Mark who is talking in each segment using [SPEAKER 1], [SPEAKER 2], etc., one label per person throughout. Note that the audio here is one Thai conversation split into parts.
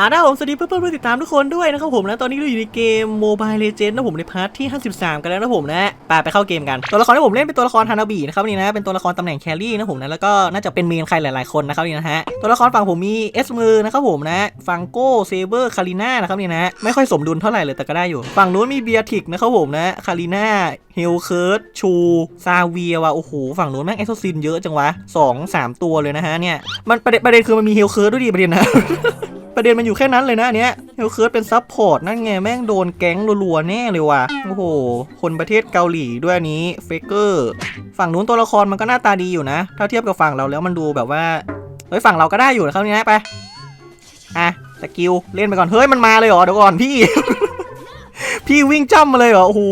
[SPEAKER 1] อ่าด้ผมสวัสดีเพื่อนๆผู้ติดตามทุกคนด้วยนะครับผมนะตอนนี้เราอยู่ในเกม Mobile Legends นะผมในพาร์ทที่ 53 กันแล้วนะผมนะไปไปเข้าเกมกัน ตัวละครที่ผมเล่นเป็นตัวละครฮานาบินะครับนี่นะเป็นตัวละครตำแหน่งแครี่นะผมนะแล้วก็น่าจะเป็นเมนใครหลายๆคนนะครับนี่นะฮะตัวละครฝั่งผมมีเอสมือนะครับผมนะฟังโก้เซเบอร์คาริน่านะครับนี่นะไม่ค่อยสมดุลเท่าไหร่เลยแต่ก็ได้อยู่ ฝั่งนู้นมีเบียร์ทิกนะครับผมนะคาริน่าเฮลเคิร์ดชูซาเวียว่ะโอ้โหฝั่งนู้นแม่งเอสซินเยอะจังวะสองสามตัวเลยนะฮะเนี่ยมันประเด็นประเด็นคือมันมีเฮลเคิร์ดด้วยดิประเด็นนะ ประเด็นมันอยู่แค่นั้นเลยนะอันเนี้ยเฮลเคิร์ดเป็นซับพอร์ตนั่นไงแม่งโดนแก๊งรัวๆแน่เลยว่ะโอ้โห คนประเทศเกาหลีด้วยอันนี้เฟกเกอร์ฝั่งนู้นตัวละครมันก็หน้าตาดีอยู่นะ ถ้าเทียบกับฝั่งเราแล้วมันดูแบบว่าเฮ้ยฝั่งเราก็ได้อยู่นะครับเนี่ยไปอะสกิลเล่นไปก่อนเฮ้ยมันมาเลยเหรอเดี๋ยวก่อนพี่ พี่วิ่งจ้ำมาเลยเหรอโอ้โห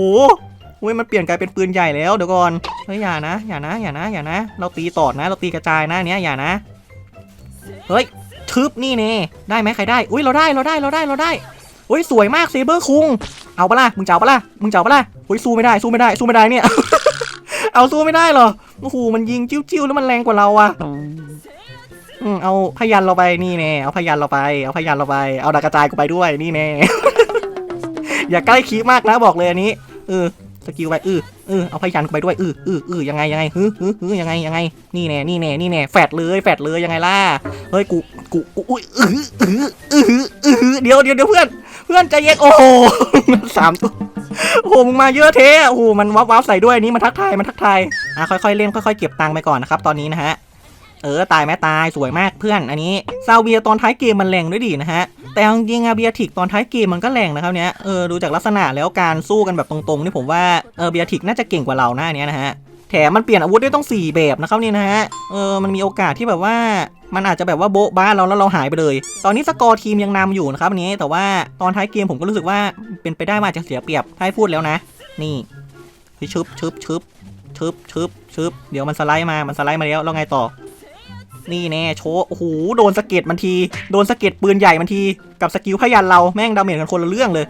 [SPEAKER 1] เว้ยมันเปลี่ยนกลายเป็นปืนใหญ่แล้วเดี๋ยวก่อนเฮ้ยอย่านะอย่านะอย่านะอย่านะ เราตีตอดนะ เราตีกระจายนะเนี้ยอย่านะ เฮ้ย ทึบนี่เน่ได้ไหมใครได้อุ้ยเราได้เราได้เราได้เราได้อุ้ยสวยมากเซเบอร์คุงเอาปะล่ะมึงจะเอาปะล่ะมึงจะเอาปะล่ะอุ้ยสู้ไม่ได้สู้ไม่ได้สู้ไม่ได้เนี่ย เอาสู้ไม่ได้เหรอโอ้โหมันยิงจิ้วๆแล้วมันแรงกว่าเราอะอืมเอาพยันเราไปนี่แน่เอาพยันเราไปเอาพยันเราไปเอาดากระจายกูไปด้วยนี่แน่อย่าใกล้คีมากนะบอกเลยอันนี้เออสกิลไปเออเออเอาพยันกูไปด้วยเออเออเออยังไงยังไงฮึฮึฮึยังไงยังไงนี่แน่นี่แน่นี่แน่แฟดเลยแฟดเลยยังไงล่ะเฮ้ยกู กูกูอุ้ยอืออืออืออือเดี๋ยวเดี๋ยวเดี๋ยวเพื่อน เพื่อนใจเย็นโอ้โหสามตัวโอ้โหมึงมาเยอะเทโอ้โหมันวับวับใส่ด้วยนี้มันทักทายมันทักทายอะค่อยๆเล่นค่อยๆเก็บตังค์ไปก่อนนะครับตอนนี้นะฮะเออตายไหมตายสวยมากเพื่อนอันนี้ซาเวียตอนท้ายเกมมันแรงด้วยดินะฮะแต่จริงๆอะเบียทิกตอนท้ายเกมมันก็แรงนะครับเนี้ยเออดูจากลักษณะแล้วการสู้กันแบบตรงๆนี่ผมว่าเออเบียทิกน่าจะเก่งกว่าเราหน้าเนี้ยนะฮะ แถมมันเปลี่ยนอาวุธได้ต้อง 4 แบบนะครับนี่นะฮะ เออ มันมีโอกาสที่แบบว่า มันอาจจะแบบว่าโบ๊ะบ้าเราแล้วเราหายไปเลย ตอนนี้สกอร์ทีมยังนำอยู่นะครับอันนี้ แต่ว่าตอนท้ายเกมผมก็รู้สึกว่าเป็นไปได้ว่าจะเสียเปรียบถ้าให้พูดแล้วนะ นี่ชึบชึบชึบชึบชึบชึบเดี๋ยวมันสไลด์มา มันสไลด์มาแล้ว แล้วไงต่อ นี่แน่โชว์ โอ้โห โดนสะเก็ดมันที โดนสะเก็ดปืนใหญ่มันที กับสกิลพยันเรา แม่งดาเมจกันคนละเรื่องเลย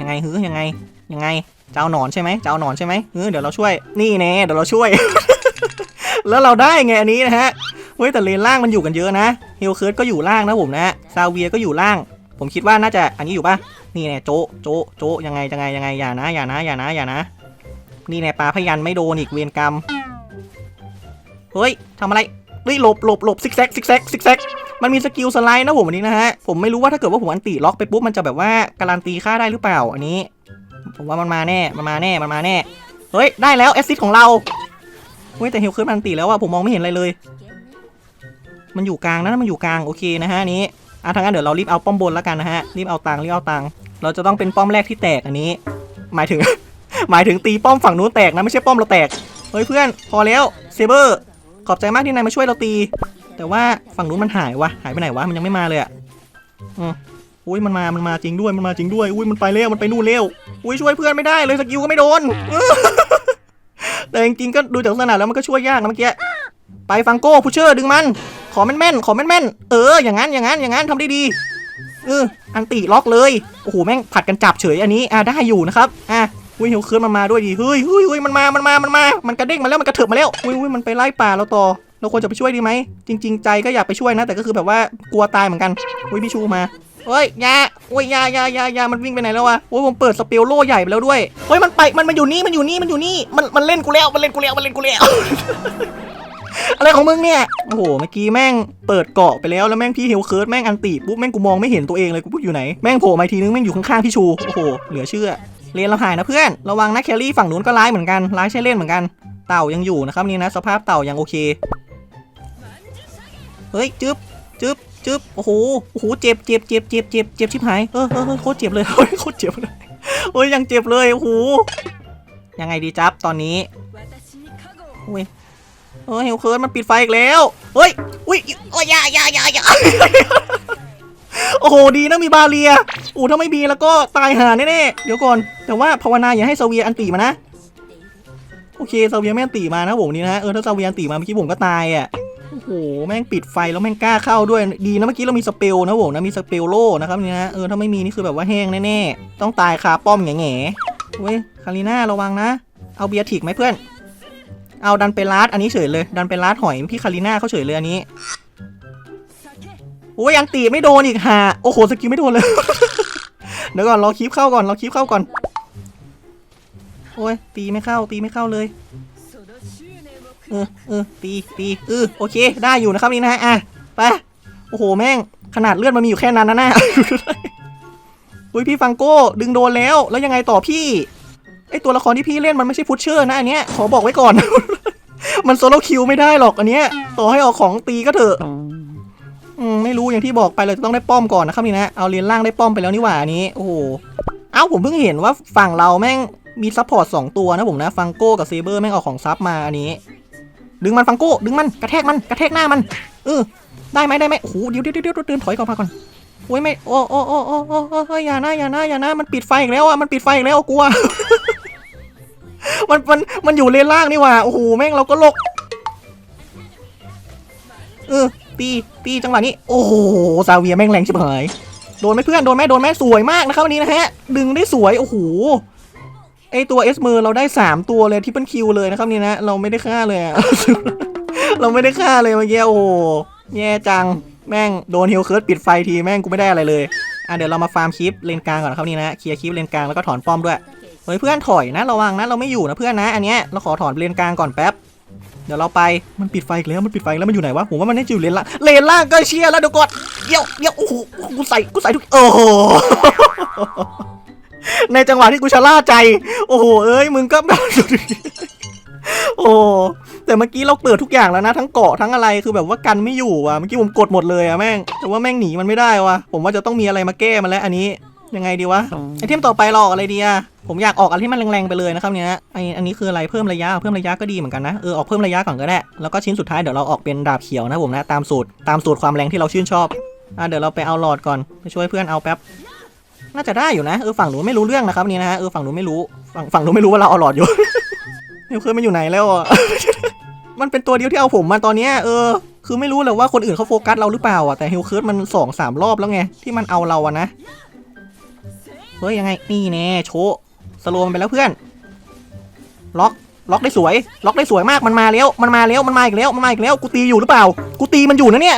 [SPEAKER 1] ยังไงฮือยังไง ยังไง จะเอาหนอนใช่ไหมจะเอาหนอนใช่ไหมเออเดี๋ยวเราช่วย นี่แน่เดี๋ยวเราช่วย แล้วเราได้ไงอันนี้นะฮะ เฮ้ยแต่เลนล่างมันอยู่กันเยอะนะเฮลเคิร์ดก็อยู่ล่างนะผมนะซาเวียก็อยู่ล่าง ผมคิดว่าน่าจะอันนี้อยู่ปะนี่แน่โจะโจะโจะยังไงยังไงยังไงอย่านะอย่านะอย่านะอย่านะ นี่แน่ปลาพยันไม่โดนอีกเวรกรรม เฮ้ยทำอะไรเฮ้ยหลบหลบหลบซิกแซกซิกแซกซิกแซกมันมีสกิลสไลด์นะผมอันนี้นะฮะ ผมไม่รู้ว่าถ้าเกิดว่าผมอันติล็อกไปปุ๊บมันจะแบบว่าการันตีค่าได้หรือเปล่าอันนี้ ผมว่ามันมาแน่ มันมาแน่ มันมาแน่ เฮ้ย ได้แล้วแอสซิสของเราเฮ้ยแต่เฮลเคิร์ดมันอันติแล้วอะผมมองไม่เห็นอะไรเลย มันอยู่กลางนะมันอยู่กลางโอเคนะฮะนี้อะทางนั้นเดี๋ยวเรารีบเอาป้อมบนแล้วกันนะฮะ รีบเอาตังรีบเอาตังเราจะต้องเป็นป้อมแรกที่แตกอันนี้ หมายถึง หมายถึงตีป้อมฝั่งนู้นแตกนะไม่ใช่ป้อมเราแตก เฮ้ยเพื่อนพอแล้วเซเบอร์ขอบใจมากที่นายมาช่วยเราตี แต่ว่าฝั่งนู้นมันหายวะหายไปไหนวะมันยังไม่มาเลยอะอืม อุ้ยมันมามันมาจริงด้วยมันมาจริงด้วยอุ้ยมันไปเร็วมันไปนู่นเร็วอุ้ยช่วยเพื่อนไม่ได้เลยสกิลก็ไม่โดนแต่จริงๆก็ดูจากลักษณะแล้วมันก็ช่วยยากนะเมื่อกี้ไปฟังโก้ผู้เชอร์ดึงมัน ขอแม่นๆขอแม่นๆเอออย่างนั้นอย่างนั้นอย่างนั้นทำได้ดีเอออันติล็อกเลยโอ้โหแม่งผัดกันจับเฉยอันนี้อะได้อยู่นะครับอะอุ้ยเฮลเคิร์นมันมาด้วยดีเฮ้ยเฮ้ยเฮ้ยมันมามันมามันมา มันกระเด้งมาแล้วมันกระเถิบมาแล้วอุ้ยอุ้ยมันไปไล่ป่าเราต่อเราควรจะไปช่วยดีไหมจริง ๆ ใจก็อยากไปช่วยนะ แต่ก็คือแบบว่ากลัวตายเหมือนกันอุ้ยพี่ชูมา เฮ้ยยาโอ้ยยายายายามันวิ่งไปไหนแล้ววะโอ้ยผมเปิดสเปลโล่ใหญ่ไปแล้วด้วยเฮ้ยมันไปมันมันอยู่นี่มันอยู่นี่มันอยู่นี่มันมันเล่นกูแล้วมันเล่นกูแล้วมันเล่นกูแล้ว อะไรของมึงเนี่ยโอ้โหเมื่อกี้แม่งเปิดเกาะไปแล้วแล้วแม่งพี่เฮลเคิร์ดแม่งอันตีปุ๊บแม่งกูมองไม่เห็นตัวเองเลยกูพูดอยู่ไหนแม่งโผล่มาทีนึงแม่งอยู่ข้างๆพี่ชูโอ้โหเหลือเชื่อเลนเราหายนะเพื่อนระวังนะแคลรี่ฝั่งนู้นก็ร้ายเหมือนกันร้ายใช่เล่นเหมือนกัน เต่ายังอยู่นะครับนี่นะสภาพเต่ายังโอเคเฮ้ยจึ๊บจึ๊บ จึ๊บโอ้โหโอ้โหเจ็บเจ็บเจ็บเจ็บเจ็บเจ็บชิบหายเออเออเออโคตรเจ็บเลยโอ้ยโคตรเจ็บเลยโอ้ยยังเจ็บเลยโอ้โหยังไงดีจับตอนนี้โอ้ยเออเฮลเคิร์ดมันปิดไฟอีกแล้วเฮ้ยอุ้ยโอ้ยอยาอยาอยายาโอ้โหดีนะมีบาเรียโอ้ถ้าไม่มีแล้วก็ตายหาแน่ๆเดี๋ยวก่อนแต่ว่าภาวนาอย่าให้เซเวียอันตีมานะโอเคเซเวียแม่ตีมานะผมนี่นะเออถ้าเซเวียอันตีมาเมื่อกี้ผมก็ตายอะ โอ้โห แม่งปิดไฟแล้วแม่งกล้าเข้าด้วย ดีนะเมื่อกี้เรามีสเปลนะผมนะมีสเปลโล่นะครับเนี่นะเออถ้าไม่มีนี่คือแบบว่าแห้งแน่ๆ ต้องตายคาป้อมแง่ๆเว้ยคาริน่าระวังนะ เอาเบียร์ถิกไหมเพื่อน เอาดันไปลาดอันนี้เฉยเลย ดันไปลาดหอยพี่คาริน่าเขาเฉยเลยอันนี้โอ้ยอันตีไม่โดนอีกห่าโอ้โหสกิลไม่โดนเลย เดี๋ยวก่อนรอคลิปเข้าก่อนรอคลิปเข้าก่อน โอ้ยตีไม่เข้าตีไม่เข้าเลย เออเออตีตีเออโอเค ได้อยู่นะครับนี่นะฮะอะไปโอ้โหแม่งขนาดเลือดมันมีอยู่แค่นั้นนะน่ะอุ้ยพี่ฟังโก้ดึงโดนแล้วแล้วยังไงต่อพี่ไอตัวละครที่พี่เล่นมันไม่ใช่พุชเชอร์นะอันเนี้ยขอบอกไว้ก่อน มันโซโล่คิวไม่ได้หรอกอันเนี้ยต่อให้ออกของตีก็เถอะอืมไม่รู้อย่างที่บอกไปเลยต้องได้ป้อมก่อนนะครับนี่นะเอาเลนล่างได้ป้อมไปแล้วนี่หว่าอันนี้โอ้โหเอ้าผมเพิ่งเห็นว่าฝั่งเราแม่งมีซัพพอร์ตสองตัวนะผมนะฟังโก้กับเซเบอร์แม่งเอาของซับมาอันนี้ ดึงมันฟังโก้ดึงมันกระแทกมันกระแทกหน้ามัน เออ ได้ไหมได้ไหมโอ้โหเดี๋ยวเดี๋ยวเดี๋ยวเดินถอยก่อนมาก่อนโอ้ยไม่โอ้โอ้โอ้โอ้โอ้โอ้โอ้อย่านะอย่านะอย่านะมันปิดไฟอีกแล้วอะมันปิดไฟอีกแล้วกลัวมันมันมันอยู่เลนล่างนี่ว่าโอ้โหแม่งเราก็ลกเออตีตีจังหวะนี้โอ้โหซาเวียแม่งแรงชิบหายโดนไหมเพื่อนโดนไหมโดนไหมสวยมากนะครับวันนี้นะฮะ ดึงได้สวยโอ้โห ไอตัวเอสเมอร์เราได้สามตัวเลยที่เป็นคิวเลยนะครับนี่นะเราไม่ได้ฆ่าเลย เราไม่ได้ฆ่าเลยเมื่อกี้โอ้แย่จังแม่งโดนฮิลเคิร์ดปิดไฟทีแม่งกูไม่ได้อะไรเลยอะเดี๋ยวเรามาฟาร์มคลิปเลนกลางก่อนนะครับนี่นะเคลียร์คลิปเลนกลางแล้วก็ถอนป้อมด้วยเฮ้ยเพื่อนถอยนะระวังนะเราไม่อยู่นะเพื่อนนะอันเนี้ยเราขอถอนเลนกลางก่อนแป๊บเดี๋ยวเราไปมันปิดไฟอีกแล้วมันปิดไฟแล้วมันอยู่ไหนวะผมว่ามันน่าจะอยู่เลนล่างเลนล่างก็เชียร์แล้วเดี๋ยวก่อนเดี๋ยวเดี๋ยวโอ้โหกูใส่กูใส่ทุกโอ้โห ในจังหวะที่กูชะล่าใจ โอ้โหเอ้ยมึงก็แบบโอ้แต่เมื่อกี้เราเปิดทุกอย่างแล้วนะ ทั้งเกาะทั้งอะไรคือแบบว่ากันไม่อยู่อะเมื่อกี้ผมกดหมดเลยอะแม่งแต่ว่าแม่งหนีมันไม่ได้ว่ะผมว่าจะต้องมีอะไรมาแก้มันแล้วอันนี้ยังไงดีวะไอเทมต่อไปเราออกอะไรดีอะผมอยากออกอะไรที่มันแรงๆไปเลยนะครับเนี่ยไออันนี้คืออะไรเพิ่มระยะเพิ่มระยะก็ดีเหมือนกันนะเออออกเพิ่มระยะก่อนก็ได้แล้วก็ชิ้นสุดท้ายเดี๋ยวเราออกเป็นดาบเขียวนะผมนะตามสูตรตามสูตรความแรงที่เราชื่นชอบอะเดี๋ยวเราไปเอาหลอดก่อนไปช่วยเพื่อนเอาแป๊บ น่าจะได้อยู่นะเออฝั่งหนูไม่รู้เรื่องนะครับนี่นะฮะเออฝั่งหนูไม่รู้ฝั่งฝั่งหนูไม่รู้ว่าเราเอาหลอดอยู่เนี่ยเพื่อนมันอยู่ไหนแล้วอะมันเป็นตัวเดียวที่เอาผมมาตอนเนี้ยเออคือไม่รู้เลยว่าคนอื่นเขาโฟกัสเราหรือเปล่าอะแต่ฮิลเคิร์ดมันสองสามรอบแล้วไงที่มันเอาเราอะนะเฮ้ยยังไงนี่แน่โชว์สโลมันไปแล้วเพื่อน ล็อกล็อกได้สวย ล็อกได้สวยมากมันมาแล้วมันมาแล้วมันมาอีกแล้วมันมาอีกแล้วกูตีอยู่หรือเปล่า กูตีมันอยู่นะเนี่ย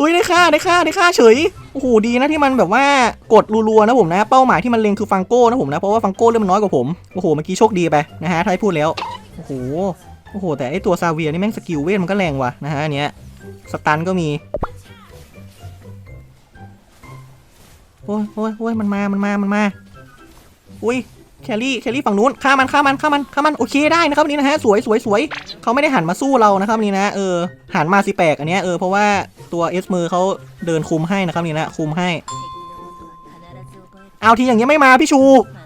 [SPEAKER 1] อุ้ยได้ค่าได้ค่าได้ค่าเฉยโอ้โหดีนะที่มันแบบว่ากดรัวๆนะผมนะเป้าหมายที่มันเล็งคือฟังโก้นะผมนะเพราะว่าฟังโก้เริ่มนน้อยกว่าผมโอ้โหเมื่อกี้โชคดีไปนะฮะถ้าให้พูดแล้วโอ้โหโอ้โหแต่ไอตัวซาเวียนี่แม่งสกิลเวทมันก็แรงว่ะนะฮะอันเนี้ยสตันก็มีโอ้ยโอ้ยโอ้ยมันมามันมามันมาอุ้ย แครี่แครี่ฝั่งนู้นฆ่ามันฆ่ามันฆ่ามันฆ่ามันโอเคได้นะครับวันนี้นะฮะสวยสวยสวยเขาไม่ได้หันมาสู้เรานะครับวันนี้นะเออหันมาสิแปลกอันเนี้ยเออเพราะว่าตัวเอสมือเขาเดินคุมให้นะครับนี่นะคุมให้ เอาทีอย่างเงี้ยไม่มาพี่ชู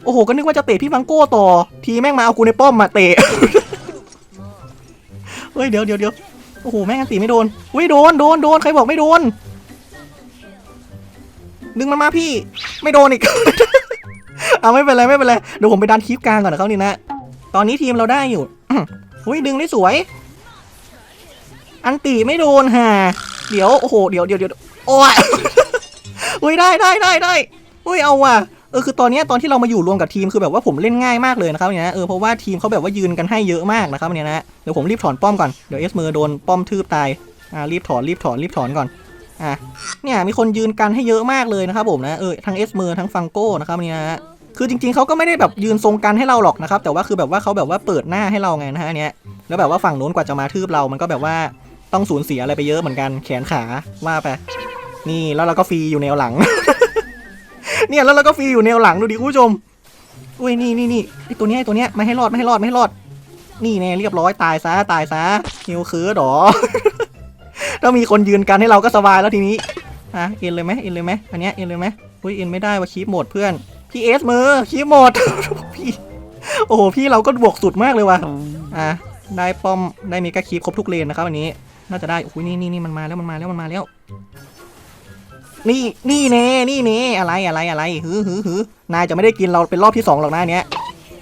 [SPEAKER 1] โอ้โหก็นึกว่าจะเตะพี่ฟังโก้ต่อ ทีแม่งมาเอากูในป้อมมาเตะเฮ้ยเดี๋ยวเดี๋ยวเดี๋ยวโอ้โหแม่งอันตีไม่โดนเฮ้ยโดนโดนโดนใครบอกไม่โดนดึงมันมาพี่ ไม่โดนอีก เอาไม่เป็นไรไม่เป็นไรเดี๋ยวผมไปดันคลิปกลางก่อนนะครับนี่นะ ตอนนี้ทีมเราได้อยู่เฮ้ยดึงได้สวย อันตีไม่โดนฮ่าเดี๋ยวโอ้โหเดี๋ยวเดี๋ยวเดี๋ยวโอ้ยเฮ้ยได้ได้ได้ได้เฮ้ยเอาว่ะเออคือตอนนี้ตอนที่เรามาอยู่รวมกับทีมคือแบบว่าผมเล่นง่ายมากเลยนะครับเนี่ยนะเออเพราะว่าทีมเขาแบบว่ายืนกันให้เยอะมากนะครับเนี่ยนะเดี๋ยวผมรีบถอนป้อมก่อนเดี๋ยวเอสเมอร์โดนป้อมทืบตายอ่ารีบถอนรีบถอนรีบถอนก่อน อะเนี่ยมีคนยืนกันให้เยอะมากเลยนะครับผมนะเออทั้งเอสเมอร์ทั้งฟังโก้นะครับเนี่ยนะคือจริงๆเขาก็ไม่ได้แบบยืนทรงกันให้เราหรอกนะครับแต่ว่าคือแบบว่าเขาแบบว่าเปิดหน้าให้เราไงนะฮะเนี้ยแล้วแบบว่าฝั่งโน้นกว่าจะมาทืบเรา มันก็แบบว่าต้องสูญเสียอะไรไปเยอะเหมือนกันแขนขาว่าไปนี่แล้วเราก็ฟรีอยู่แนวหลัง เนี่ยแล้วเราก็ฟรีอยู่แนวหลังดูดิคุณผู้ชมอุ้ยนี่นี่นี่ไอตัวเนี้ยไอตัวเนี้ยไม่ให้รอดไม่ให้รอดไม่ให้รอด นี่แน่เรียบร้อยตายซะตายซะฮิวคือดอ ถ้ามีคนยืนกันให้เราก็สบายแล้วทีนี้อะเอ็นเลยไหมเอ็นเลยไหมอันเนี้ยเอ็นเลยไหมอุ้ยเอ็นไม่ได้ว่าคีบหมดเพื่อนพี่เอสมือคีบหมดพี่โอ้โหพี่เราก็บวกสุดมากเลยว่ะอะได้ป้อมได้มีกคีบครบทุกเลนนะครับอันนี้ น่าจะได้โอ้ยนี่นี่นี่มันมาแล้วมันมาแล้วมันมาแล้ว นี่นี่เน่นี่เน่อะไรอะไรอะไรฮือฮือฮือนายจะไม่ได้กินเราเป็นรอบที่สองหรอกนะอันเนี้ย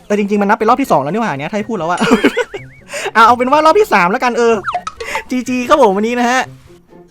[SPEAKER 1] แต่จริงๆมันนับเป็นรอบที่สองแล้วนี่หว่าอันเนี้ยถ้าให้พูดแล้วอะเอาเอาเป็นว่ารอบที่สามแล้วกันเออ จีจีครับผมวันนี้นะฮะ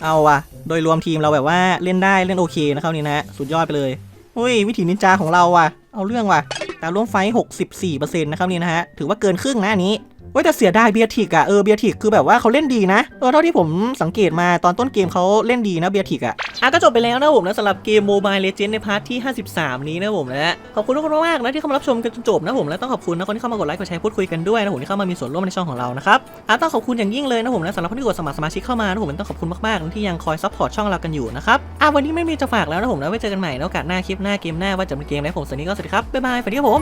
[SPEAKER 1] เอาว่ะ โดยรวมทีมเราแบบว่าเล่นได้เล่นโอเคนะครับนี่นะฮะ สุดยอดไปเลยเฮ้ยวิถีนินจาของเราว่ะ เอาเรื่องว่ะ แต่ร่วมไฟหกสิบสี่เปอร์เซ็นต์นะครับนี่นะฮะ ถือว่าเกินครึ่งนะอันนี้ ว้ยแต่เสียดายเบียร์ทิกอะเออเบียร์ทิกคือแบบว่าเขาเล่นดีนะ เออเท่าที่ผมสังเกตมาตอนต้นเกมเขาเล่นดีนะเบียร์ทิกอะอะก็จบไปแล้วนะผมนะสำหรับเกม Mobile Legends ในพาร์ทที่ 53 นี้นะผมนะขอบคุณทุกคนมากนะที่เข้ามารับชมกันจนจบนะผมและต้องขอบคุณนะคนที่เข้ามากดไลค์กดแชร์พูดคุยกันด้วยนะผมที่เข้ามามีส่วนร่วมในช่องของเรานะครับอะต้องขอบคุณอย่างยิ่งเลยนะผมนะสำหรับคนที่กดสมัครสมาชิกเข้ามานะผมต้องขอบคุณมากๆนะที่ยังคอยซัพพอร์ตช่องเรากันอยู่นะครับอะวันนี้ไม่มีจะฝากแล้วนะผมนะไว้เจอกันใหม่ในโอกาสหน้าคลิปหน้าเกมหน้าว่าจะเป็นเกมอะไรผมสวัสดีก็สวัสดีครับบ๊ายบายสวัสดีครับผม